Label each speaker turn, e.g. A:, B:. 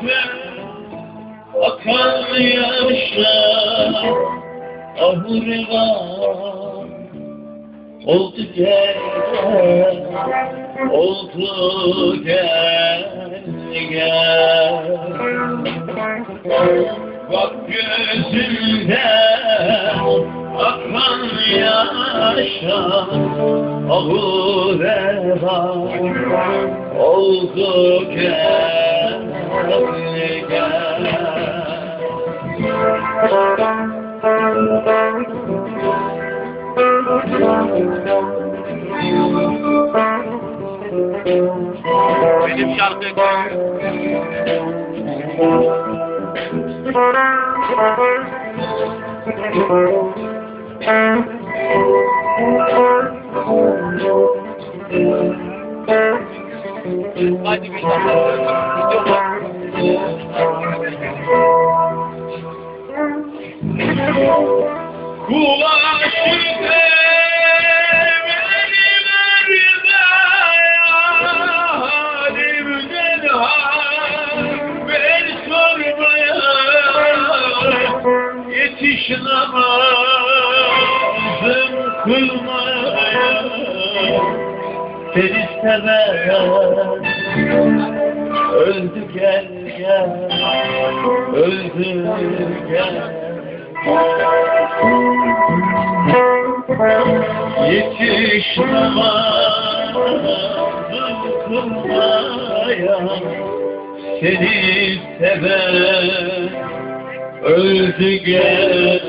A: şüphe Akan yaşlar ahırlar Oldu gel Oldu gel gel. Bak gözümde akan Ahu veba oldu gel
B: Bir
A: Kula yetiş namazım kılmaya seni sever öldü gel gel öldü gel Yetiş namazım kılmaya Seni seven öldü gel